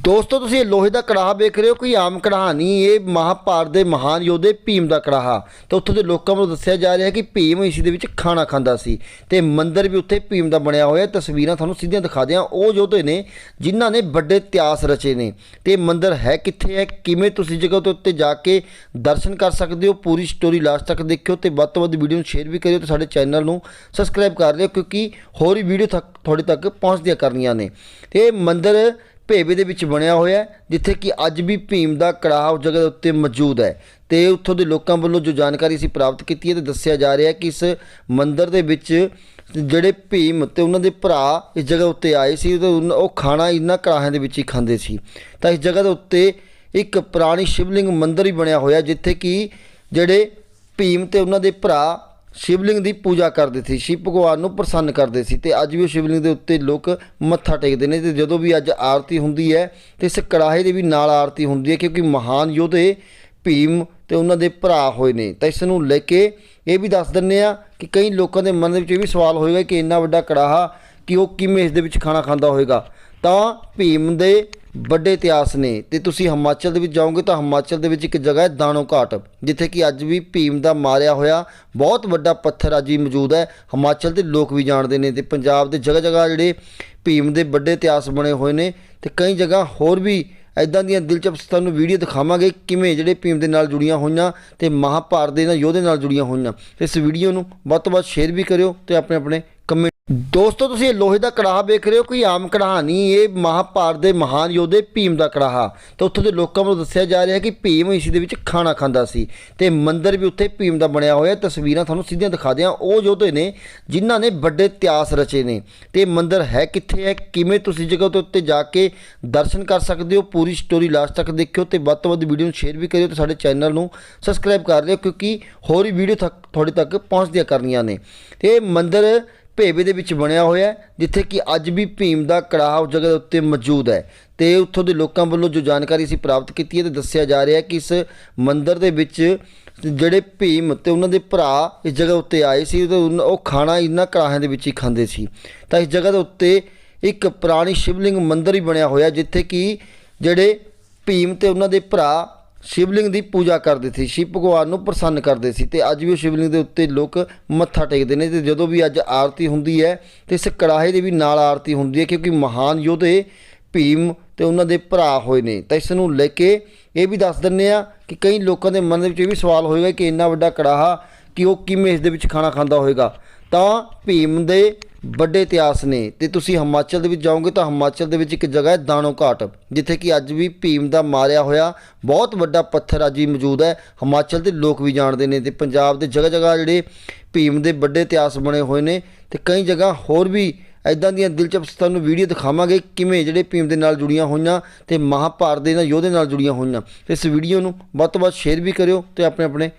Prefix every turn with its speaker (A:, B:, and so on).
A: ਦੋਸਤੋ, ਤੁਸੀਂ ਇਹ ਲੋਹੇ ਦਾ ਕੜਾਹਾ ਵੇਖ ਰਹੇ ਹੋ, ਕੋਈ ਆਮ ਕੜਾਹਾ ਨਹੀਂ, ਇਹ ਮਹਾਭਾਰਤ ਦੇ ਮਹਾਨ ਯੋਧੇ ਭੀਮ ਦਾ ਕੜਾਹਾ। ਤੇ ਉੱਥੋਂ ਦੇ ਲੋਕਾਂ ਵੱਲੋਂ ਦੱਸਿਆ ਜਾ ਰਿਹਾ ਹੈ ਕਿ ਭੀਮ ਇਸ ਦੇ ਵਿੱਚ ਖਾਣਾ ਖਾਂਦਾ ਸੀ ਤੇ ਮੰਦਿਰ ਵੀ ਉੱਥੇ ਭੀਮ ਦਾ ਬਣਿਆ ਹੋਇਆ ਤਸਵੀਰਾਂ ਤੁਹਾਨੂੰ ਸਿੱਧੀਆਂ ਦਿਖਾ ਦਿਆਂ। ਉਹ ਯੋਧੇ ਨੇ, ਜਿਨ੍ਹਾਂ ਨੇ ਵੱਡੇ ਇਤਿਹਾਸ ਰਚੇ ਨੇ। ਤੇ ਇਹ ਮੰਦਿਰ ਹੈ ਕਿੱਥੇ ਹੈ, ਕਿਵੇਂ ਤੁਸੀਂ ਜਗ੍ਹਾ ਦੇ ਉੱਤੇ ਜਾ ਕੇ ਦਰਸ਼ਨ ਕਰ ਸਕਦੇ ਹੋ, ਪੂਰੀ ਸਟੋਰੀ ਲਾਸਟ ਤੱਕ ਦੇਖਿਓ ਤੇ ਵੱਧ ਤੋਂ ਵੱਧ ਵੀਡੀਓ ਨੂੰ ਸ਼ੇਅਰ ਵੀ ਕਰਿਓ ਤੇ ਸਾਡੇ ਚੈਨਲ ਨੂੰ ਸਬਸਕ੍ਰਾਈਬ ਕਰ ਲਿਓ, ਕਿਉਂਕਿ ਹੋਰ ਵੀ ਵੀਡੀਓ ਤੱਕ ਤੁਹਾਡੇ ਤੱਕ ਪਹੁੰਚਦੀਆਂ ਕਰਨੀਆਂ ਨੇ। ਤੇ ਇਹ ਮੰਦਿਰ ਭੇਵੇ ਦੇ ਵਿੱਚ ਬਣਿਆ ਹੋਇਆ ਜਿੱਥੇ ਕਿ ਅੱਜ ਵੀ ਭੀਮ ਦਾ ਕੜਾਹ ਉਸ ਜਗ੍ਹਾ ਦੇ ਉੱਤੇ ਮੌਜੂਦ ਹੈ। ਤੇ ਉੱਥੋਂ ਦੇ ਲੋਕਾਂ ਵੱਲੋਂ ਜੋ ਜਾਣਕਾਰੀ ਅਸੀਂ ਪ੍ਰਾਪਤ ਕੀਤੀ ਹੈ, ਤੇ ਦੱਸਿਆ ਜਾ ਰਿਹਾ ਕਿ ਇਸ ਮੰਦਿਰ ਦੇ ਵਿੱਚ ਜਿਹੜੇ ਭੀਮ ਤੇ ਉਹਨਾਂ ਦੇ ਭਰਾ ਇਸ ਜਗ੍ਹਾ ਉੱਤੇ ਆਏ ਸੀ ਤੇ ਉਹ ਖਾਣਾ ਇਹਨਾਂ ਕੜਾਹਿਆਂ ਦੇ ਵਿੱਚ ਹੀ ਖਾਂਦੇ ਸੀ। ਤਾਂ ਇਸ ਜਗ੍ਹਾ ਦੇ ਉੱਤੇ ਇੱਕ ਪੁਰਾਣੀ ਸ਼ਿਵਲਿੰਗ ਮੰਦਿਰ ਹੀ ਬਣਿਆ ਹੋਇਆ, ਜਿੱਥੇ ਕਿ ਜਿਹੜੇ ਭੀਮ ਤੇ ਉਹਨਾਂ ਦੇ ਭਰਾ ਸ਼ਿਵਲਿੰਗ ਦੀ ਪੂਜਾ ਕਰਦੇ ਸੀ, ਸ਼ਿਵ ਭਗਵਾਨ ਨੂੰ ਪ੍ਰਸੰਨ ਕਰਦੇ ਸੀ ਤੇ ਅੱਜ ਵੀ ਉਹ ਸ਼ਿਵਲਿੰਗ ਦੇ ਉੱਤੇ ਲੋਕ ਮੱਥਾ ਟੇਕਦੇ ਨੇ ਤੇ ਜਦੋਂ ਵੀ ਅੱਜ ਆਰਤੀ ਹੁੰਦੀ ਹੈ ਤੇ ਇਸ ਕੜਾਹੇ ਦੇ ਵੀ ਨਾਲ ਆਰਤੀ ਹੁੰਦੀ ਹੈ ਕਿਉਂਕਿ ਮਹਾਨ ਯੋਧੇ ਭੀਮ ਤੇ ਉਹਨਾਂ ਦੇ ਭਰਾ ਹੋਏ ਨੇ। ਤਾਂ ਇਸ ਨੂੰ ਲੈ ਕੇ ਇਹ ਵੀ ਦੱਸ ਦਿੰਨੇ ਆ ਕਿ ਕਈ ਲੋਕਾਂ ਦੇ ਮਨ ਦੇ ਵਿੱਚ ਇਹ ਵੀ ਸਵਾਲ ਹੋਏਗਾ ਕਿ ਇੰਨਾ ਵੱਡਾ ਕੜਾਹਾ ਕਿ ਉਹ ਕਿਵੇਂ ਇਸ ਦੇ ਵਿੱਚ ਖਾਣਾ ਖਾਂਦਾ ਹੋਵੇਗਾ ਤਾਂ ਭੀਮ ਦੇ ਵੱਡੇ ਇਤਿਹਾਸ ਨੇ ਤੇ ਤੁਸੀਂ ਹਿਮਾਚਲ ਦੇ ਵਿੱਚ ਜਾਓਗੇ ਤਾਂ ਹਿਮਾਚਲ ਦੇ ਵਿੱਚ ਇੱਕ ਜਗ੍ਹਾ ਹੈ ਦਾਣੋ ਘਾਟ, ਜਿੱਥੇ ਕਿ ਅੱਜ ਵੀ ਭੀਮ ਦਾ ਮਾਰਿਆ ਹੋਇਆ ਬਹੁਤ ਵੱਡਾ ਪੱਥਰ ਅੱਜ ਵੀ ਮੌਜੂਦ ਹੈ। ਹਿਮਾਚਲ ਦੇ ਲੋਕ ਵੀ ਜਾਣਦੇ ਨੇ ਤੇ ਪੰਜਾਬ ਦੇ ਜਗ੍ਹਾ ਜਗ੍ਹਾ ਜਿਹੜੇ ਭੀਮ ਦੇ ਵੱਡੇ ਇਤਿਹਾਸ ਬਣੇ ਹੋਏ ਨੇ ਤੇ ਕਈ ਜਗ੍ਹਾ ਹੋਰ ਵੀ ਐਦਾਂ ਦੀਆਂ ਦਿਲਚਸਪ ਤੁਹਾਨੂੰ ਵੀਡੀਓ ਦਿਖਾਵਾਂਗੇ ਕਿਵੇਂ ਜਿਹੜੇ ਭੀਮ ਦੇ ਨਾਲ ਜੁੜੀਆਂ ਹੋਈਆਂ ਤੇ ਮਹਾਭਾਰਤ ਦੇ ਨਾਲ ਯੋਧੇ ਨਾਲ ਜੁੜੀਆਂ ਹੋਈਆਂ। ਇਸ ਵੀਡੀਓ ਨੂੰ ਵੱਧ ਤੋਂ ਵੱਧ ਸ਼ੇਅਰ ਵੀ ਕਰਿਓ ਤੇ ਆਪਣੇ ਆਪਣੇ ਦੋਸਤੋ, ਤੁਸੀਂ ਇਹ ਲੋਹੇ ਦਾ ਕੜਾਹਾ ਵੇਖ ਰਹੇ ਹੋ, ਕੋਈ ਆਮ ਕੜਾਹਾ ਨਹੀਂ, ਇਹ ਮਹਾਭਾਰਤ ਦੇ ਮਹਾਨ ਯੋਧੇ ਭੀਮ ਦਾ ਕੜਾਹਾ। ਤੇ ਉੱਥੋਂ ਦੇ ਲੋਕਾਂ ਵੱਲੋਂ ਦੱਸਿਆ ਜਾ ਰਿਹਾ ਕਿ ਭੀਮ ਇਸ ਦੇ ਵਿੱਚ ਖਾਣਾ ਖਾਂਦਾ ਸੀ ਤੇ ਮੰਦਰ ਵੀ ਉੱਥੇ ਭੀਮ ਦਾ ਬਣਿਆ ਹੋਇਆ ਤਸਵੀਰਾਂ ਤੁਹਾਨੂੰ ਸਿੱਧੀਆਂ ਦਿਖਾ ਦਿਆਂ। ਉਹ ਯੋਧੇ ਨੇ, ਜਿਨ੍ਹਾਂ ਨੇ ਵੱਡੇ ਇਤਿਹਾਸ ਰਚੇ ਨੇ। ਤੇ ਮੰਦਰ ਹੈ ਕਿੱਥੇ ਹੈ, ਕਿਵੇਂ ਤੁਸੀਂ ਜਗ੍ਹਾ ਦੇ ਉੱਤੇ ਜਾ ਕੇ ਦਰਸ਼ਨ ਕਰ ਸਕਦੇ ਹੋ, ਪੂਰੀ ਸਟੋਰੀ ਲਾਸਟ ਤੱਕ ਦੇਖਿਓ ਤੇ ਵੱਧ ਤੋਂ ਵੱਧ ਵੀਡੀਓ ਨੂੰ ਸ਼ੇਅਰ ਵੀ ਕਰਿਓ ਤੇ ਸਾਡੇ ਚੈਨਲ ਨੂੰ ਸਬਸਕ੍ਰਾਈਬ ਕਰ ਲਿਓ, ਕਿਉਂਕਿ ਹੋਰ ਵੀ ਵੀਡੀਓ ਤੱਕ ਤੁਹਾਡੇ ਤੱਕ ਪਹੁੰਚਦੀਆਂ ਕਰਨੀਆਂ ਨੇ। ਤੇ ਇਹ ਮੰਦਿਰ ਭੇਵੇ ਦੇ ਵਿੱਚ ਬਣਿਆ ਹੋਇਆ ਜਿੱਥੇ ਕਿ ਅੱਜ ਵੀ ਭੀਮ ਦਾ ਕੜਾਹ ਉਸ ਜਗ੍ਹਾ ਦੇ ਉੱਤੇ ਮੌਜੂਦ ਹੈ। ਤੇ ਉੱਥੋਂ ਦੇ ਲੋਕਾਂ ਵੱਲੋਂ ਜੋ ਜਾਣਕਾਰੀ ਅਸੀਂ ਪ੍ਰਾਪਤ ਕੀਤੀ ਹੈ, ਤੇ ਦੱਸਿਆ ਜਾ ਰਿਹਾ ਹੈ ਕਿ ਇਸ ਮੰਦਿਰ ਦੇ ਵਿੱਚ ਜਿਹੜੇ ਭੀਮ ਤੇ ਉਹਨਾਂ ਦੇ ਭਰਾ ਇਸ ਜਗ੍ਹਾ ਉੱਤੇ ਆਏ ਸੀ ਤੇ ਉਹ ਖਾਣਾ ਇਹਨਾਂ ਕੜਾਹਿਆਂ ਦੇ ਵਿੱਚ ਹੀ ਖਾਂਦੇ ਸੀ। ਤਾਂ ਇਸ ਜਗ੍ਹਾ ਦੇ ਉੱਤੇ ਇੱਕ ਪੁਰਾਣੀ ਸ਼ਿਵਲਿੰਗ ਮੰਦਿਰ ਹੀ ਬਣਿਆ ਹੋਇਆ, ਜਿੱਥੇ ਕਿ ਜਿਹੜੇ ਭੀਮ ਤੇ ਉਹਨਾਂ ਦੇ ਭਰਾ ਸ਼ਿਵਲਿੰਗ ਦੀ ਪੂਜਾ ਕਰਦੇ ਸੀ, ਸ਼ਿਵ ਭਗਵਾਨ ਨੂੰ ਪ੍ਰਸੰਨ ਕਰਦੇ ਸੀ ਤੇ ਅੱਜ ਵੀ ਉਹ ਸ਼ਿਵਲਿੰਗ ਦੇ ਉੱਤੇ ਲੋਕ ਮੱਥਾ ਟੇਕਦੇ ਨੇ ਤੇ ਜਦੋਂ ਵੀ ਅੱਜ ਆਰਤੀ ਹੁੰਦੀ ਹੈ ਤੇ ਇਸ ਕੜਾਹੇ ਦੇ ਵੀ ਨਾਲ ਆਰਤੀ ਹੁੰਦੀ ਹੈ ਕਿਉਂਕਿ ਮਹਾਨ ਯੋਧੇ ਭੀਮ ਤੇ ਉਹਨਾਂ ਦੇ ਭਰਾ ਹੋਏ ਨੇ। ਤਾਂ ਇਸ ਨੂੰ ਲੈ ਕੇ ਇਹ ਵੀ ਦੱਸ ਦਿੰਨੇ ਆ ਕਿ ਕਈ ਲੋਕਾਂ ਦੇ ਮਨ ਦੇ ਵਿੱਚ ਇਹ ਵੀ ਸਵਾਲ ਹੋਏਗਾ ਕਿ ਇੰਨਾ ਵੱਡਾ ਕੜਾਹਾ ਕਿ ਉਹ ਕਿਵੇਂ ਇਸ ਦੇ ਵਿੱਚ ਖਾਣਾ ਖਾਂਦਾ ਹੋਵੇਗਾ ਤਾਂ ਭੀਮ ਦੇ ਵੱਡੇ ਇਤਿਹਾਸ ਨੇ ਤੇ ਤੁਸੀਂ ਹਿਮਾਚਲ ਦੇ ਵਿੱਚ ਜਾਓਗੇ ਤਾਂ ਹਿਮਾਚਲ ਦੇ ਵਿੱਚ ਇੱਕ ਜਗ੍ਹਾ ਹੈ ਦਾਣੋ ਘਾਟ, ਜਿੱਥੇ ਕਿ ਅੱਜ ਵੀ ਭੀਮ ਦਾ ਮਾਰਿਆ ਹੋਇਆ ਬਹੁਤ ਵੱਡਾ ਪੱਥਰ ਅੱਜ ਵੀ ਮੌਜੂਦ ਹੈ। ਹਿਮਾਚਲ ਦੇ ਲੋਕ ਵੀ ਜਾਣਦੇ ਨੇ ਤੇ ਪੰਜਾਬ ਦੇ ਜਗ੍ਹਾ ਜਗ੍ਹਾ ਜਿਹੜੇ ਭੀਮ ਦੇ ਵੱਡੇ ਇਤਿਹਾਸ ਬਣੇ ਹੋਏ ਨੇ ਤੇ ਕਈ ਜਗ੍ਹਾ ਹੋਰ ਵੀ ਐਦਾਂ ਦੀਆਂ ਦਿਲਚਸਪ ਤੁਹਾਨੂੰ ਵੀਡੀਓ ਦਿਖਾਵਾਂਗੇ ਕਿਵੇਂ ਜਿਹੜੇ ਭੀਮ ਦੇ ਨਾਲ ਜੁੜੀਆਂ ਹੋਈਆਂ ਤੇ ਮਹਾਭਾਰਤ ਦੇ ਨਾਲ ਯੋਧੇ ਨਾਲ ਜੁੜੀਆਂ ਹੋਈਆਂ। ਇਸ ਵੀਡੀਓ ਨੂੰ ਵੱਧ ਤੋਂ ਵੱਧ ਸ਼ੇਅਰ ਵੀ ਕਰਿਓ ਤੇ ਆਪਣੇ ਆਪਣੇ